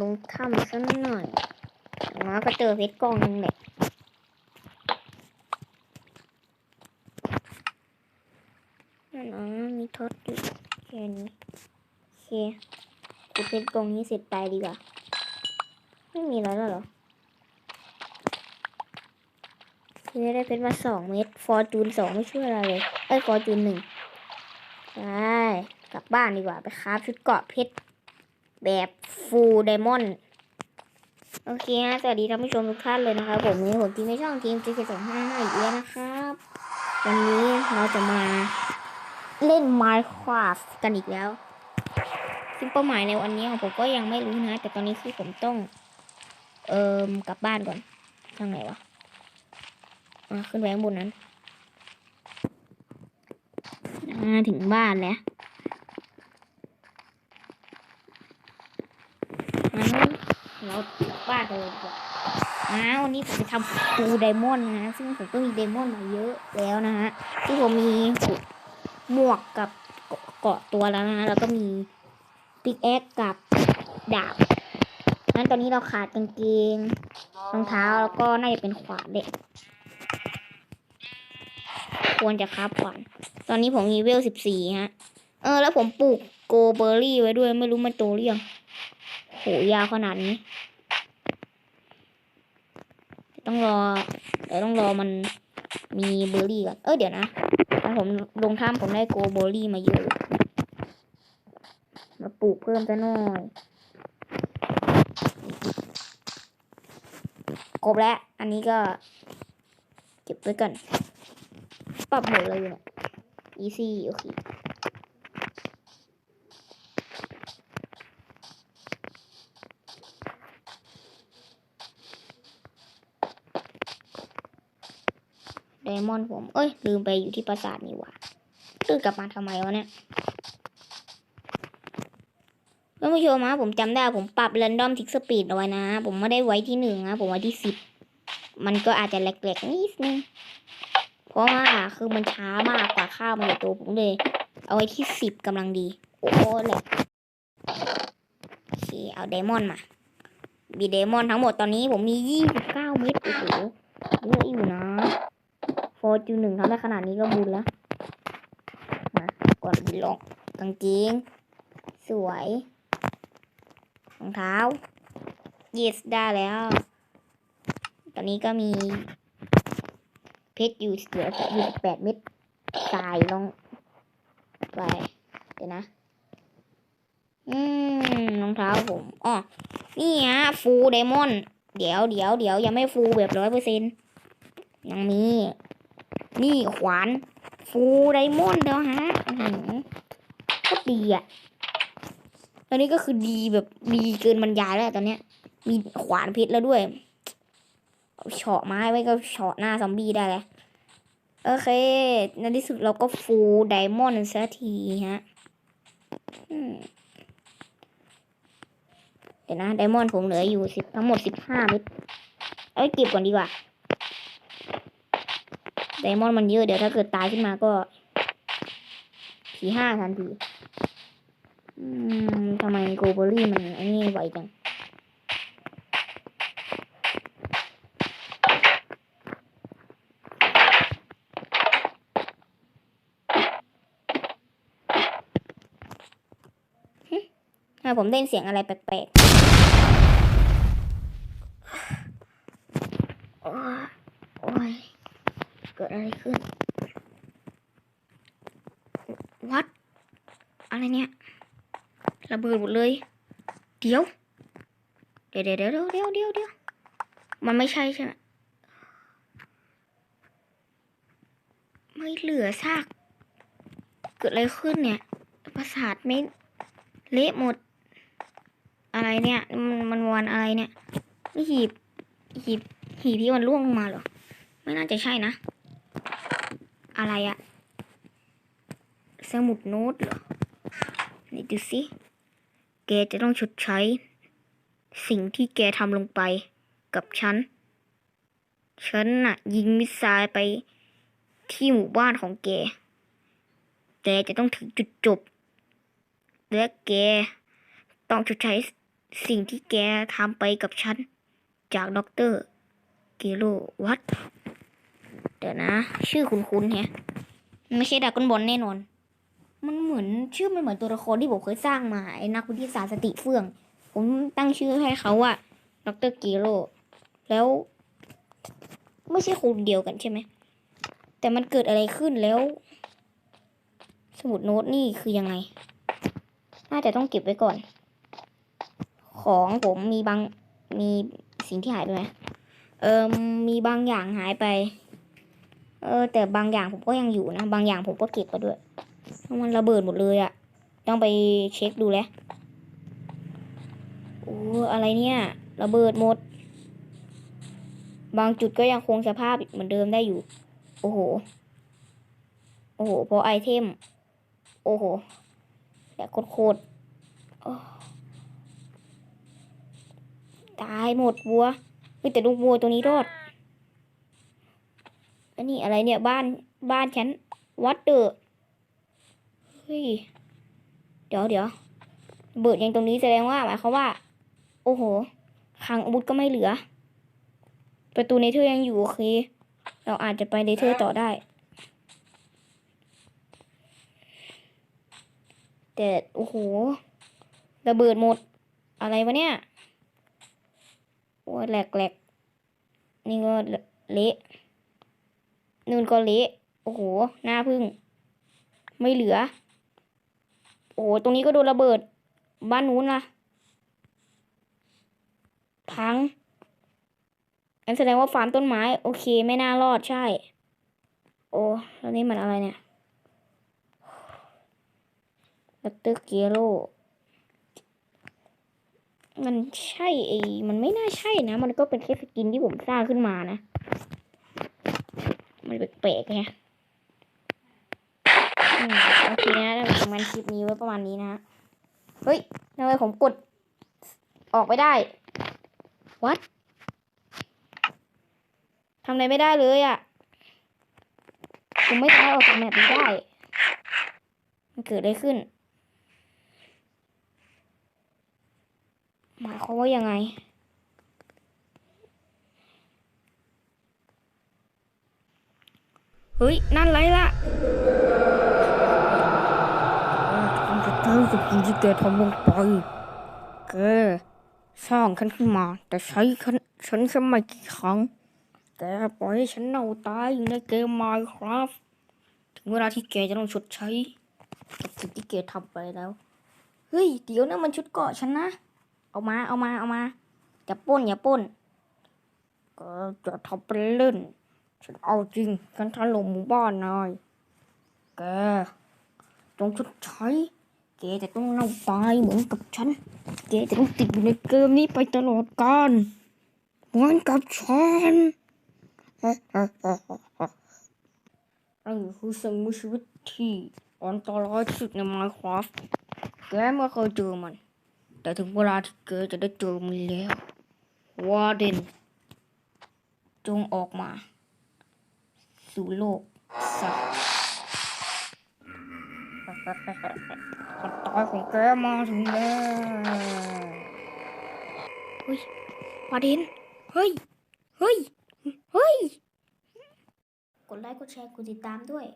ลงถ้ำสักหน่อยอย่างน้อยก็เจอเพชรกองหนึงแหละนั่นนะมีทศอยู่แค่นี้โอเคกูเพชรกองนี้เสร็จไปดีกว่า ไม่มีแล้วหรอคือได้เพชรมาสองเม็ด ฟอร์จูนสองไม่ช่วยอะไรเลย เอ้ย ฟอร์จูนหนึ่งไปกลับบ้านดีกว่า ไปคราฟชุดเกาะเพชร แบบฟูลไดมอนด์โอเคฮะสวัสดีท่านผู้ชมทุกท่านเลยนะครับ ผมนี่ผมทีมในช่องทีม GK 2 5 5อีกแล้วนะครับ วันนี้เราจะมาเล่น Minecraft กันอีกแล้ว ซึ่งเป้าหมายในวันนี้ของผมก็ยังไม่รู้นะ แต่ตอนนี้คือผมต้อง เอิมกลับบ้านก่อนทางไหนวะอะขึ้นไปข้างบนนั้นมาถึงบ้านแล้วงั้น เรากลับบ้านเลยดีกว่าอ้าววันนี้ผมจะทำปูไดมอนด์นะ ซึ่งผมก็มีไดมอนด์มาเยอะแล้วนะฮะที่ผมมีหมวกกับเกาะตัวแล้วนะแล้วก็มีปิกแอคกับดาบงั้นตอนนี้เราขาดกางเกงรองเท้าแล้วก็น่าจะเป็นขวานเด็ก ควรจะคราบขวานตอนนี้ผมมีเวลสิบสี่ฮะ เออ แล้วผมปลูกโกเบอร์รี่ไว้ด้วยไม่รู้มันโตหรือยัง โหยาวขนาดนี้ ต้องรอเดี๋ยวต้องรอมันมีเบอร์รี่ก่อน เออเดี๋ยวนะตอนผมลงถ้ำผมได้โกเบอร์รี่มาเยอะ มาปลูกเพิ่มซะหน่อย ครบแล้ว อันนี้ก็เก็บไว้ก่อน ปรับหมดเลยเนี่ย easy โอเค ไดมอนด์ผม เอ้ย ลืมไปอยู่ที่ปราสาทนี่หว่าตื่นกลับมาทำไมวะเนี่ยท่านผู้ชมฮะผมจำได้ผมปรับ random tick speed เอาไว้นะ ผมไม่ได้ไว้ที่หนึ่งนะ ผมไว้ที่สิบมันก็อาจจะแหลกๆนิดนึง เพราะว่าคือมันช้ามากกว่าข้าวมันอยู่ตัวผมเลย เอาไว้ที่สิบกำลังดี โอ้แหลกโอเคเอาไดมอนด์มามีไดมอนด์ทั้งหมดตอนนี้ผมมียี่สิบเก้าเม็ดโอ้โหเยอะอยู่นะ ร์จูหนึ่งทำได้ขนาดนี้ก็บุญแล้วมาก่อนลองกางเกงสวยรองเท้า yes ได้แล้ว ตอนนี้ก็มีเพชรอยู่เหลืออยู่สิบแปดเม็ดตายลงไปเดี๋ยวนะ อืมรองเท้าผมอ๋อนี่ฮะฟูไดมอนด์เดี๋ยวเดี๋ยวเดี๋ยวยังไม่ฟูแบบร้อยเปอร์เซ็นยังมี นี่ขวานฟูไดมอนด์แล้วฮะอื้อหือโคตรดีอะตอนนี้ก็คือดีแบบดีเกินบรรยายแล้วตอนเนี้ย มีขวานเพชรแล้วด้วยเอาเฉาะไม้ไว้ก็เฉาะหน้าซอมบี้ได้เลยโอเค ในที่สุดเราก็ฟูลไดมอนด์สักทีฮะเดี๋ยวนะไดมอนด์ผมเหลืออยู่สิบทั้งหมดสิบห้าเม็ดเอ้ยเก็บก่อนดีกว่า ไดมอนด์มันเยอะ เดี๋ยวถ้าเกิดตายขึ้นมาก็สี่ห้าทันที อืมทำไมโกเบอรี่มันไอ้นี่ไวจัง ผมได้ยินเสียงอะไรแปลกๆโอ้ยโอ้ย เกิด อะไรขึ้น วัด อะไรเนี่ย ระเบิดหมดเลย เดี๋ยว เดี๋ยวเดี๋ยวเดี๋ยวเดี๋ยวเดี๋ยวเดี๋ยวมันไม่ใช่ใช่ไหมไม่เหลือซาก เกิดอะไรขึ้นเนี่ย ประสาทไม่เละหมด อะไรเนี่ย มันมันวันอะไรเนี่ยนี่หีบหีบหีบที่มันร่วงลงมาเหรอ ไม่น่าจะใช่นะ อะไรอะสมุดโน้ตเหรอ นี่ดูสิแกจะต้องชดใช้ สิ่งที่แกทำลงไปกับฉัน ฉันน่ะ ยิงมิสไซล์ไปที่หมู่บ้านของแก แกจะต้องถึงจุดจบ และแกต้องชดใช้สิ่งที่แกทำไปกับฉัน จากด็อกเตอร์เกโรวัด ดี๋ยวนะ ชื่อคุ้นๆแฮะไม่ใช่ดรากอนบอลแน่นอน มันเหมือนชื่อมันเหมือนตัวละครที่ผมเคยสร้างมาไอ้นักวิทยาศาสตร์สติเฟื่อง ผมตั้งชื่อให้เขาว่าดรเกโรแล้ว ไม่ใช่คนเดียวกันใช่ไหม แต่มันเกิดอะไรขึ้นแล้ว สมุดโน้ตนี่คือยังไง น่าจะต้องเก็บไว้ก่อน ของผมมีบางมีสิ่งที่หายไปไหมเออมีบางอย่างหายไป เออแต่บางอย่างผมก็ยังอยู่นะ บางอย่างผมก็เก็บไปด้วยมันระเบิดหมดเลยอะต้องไปเช็คดูแลโอ้อะไรเนี่ยระเบิดหมด บางจุดก็ยังคงสภาพเหมือนเดิมได้อยู่ โอ้โห โอ้โหพราะไอเทม โอ้โหแต่โคตรตายหมดวัวแต่ลูกวัวตัวนี้รอด อันนี้อะไรเนี่ยบ้านบ้านฉันวัดเดอเฮ้ยเดี๋ยวเดี๋ยวเบิดยังตรงนี้แสดงว่าหมายความว่า โอ้โหคลังอาวุธก็ไม่เหลือ ประตูเนเธอร์ยังอยู่โอเค เราอาจจะไปเนเธอร์ต่อได้ แต่โอ้โหระเบิดหมดอะไรวะเนี่ยโอ้แหลกแหลกนี่ก็เละ นูนก็เละโอ้โหหน้าพึ่ง ไม่เหลือ โอ้โหตรงนี้ก็โดนระเบิด บ้านนู้นล่ะพังอันแสดงว่าฟาร์มต้นไม้ โอเคไม่น่ารอดใช่ โอ้แล้วนี่มันอะไรเนี่ยดรเกโรมันใช่ไอ้มันไม่น่าใช่นะ มันก็เป็นแค่สกินที่ผมสร้างขึ้นมานะ มันแปลกๆไงโอเคนะแล้วประมาณคลิปนี้ไว้ประมาณนี้นะ เฮ้ยทำไมผมกด ออกไม่ได้ วัดทำอะไรไม่ได้เลยอะ่ะ ผมไม่ตายออกจากแมปนี้ได้ มันเกิดอะไรขึ้น หมายความว่ายังไง เฮ้ย นั่นไรล่ะฉันจะเจอกับสิ่งที่แกทำลงไปแกสร้างฉันขึ้นมา แต่ใช้ฉันฉันแค่ไม่กี่ครั้งแกปล่อยให้ฉันเน่าตายอยู่ในเกม Minecraft ถึงเวลาที่แกจะต้องชดใช้กับสิ่งที่แกทำไปแล้ว เฮ้ย เดี๋ยวนะมันชุดเกาะฉันนะ เอามาเอามาเอามาอย่าป้นอย่าป้นก็จะทำเป็นเล่น ฉันเอาจริงกันถล่มหมู่บ้านนายแกจงชดใช้แกจะต้องเน่าตายเหมือนกับฉันแกจะต้องติดอยู่ในเกมนี้ไปตลอดกาลเหมือนกับฉันอันนี้คือสิ่งมีชีวิตที่อันตรายที่สุดใน Minecraft แกไม่เคยเจอมัน แต่ถึงเวลาที่แกจะได้เจอมันแล้ววาเดนจงออกมา สู่โลกสัตว์คนตายของแกมาถึงแล้วเฮ้ยวาเดนเฮ้ย เฮ้ย เฮ้ย กดไลค์ กดแชร์ กดติดตามด้วย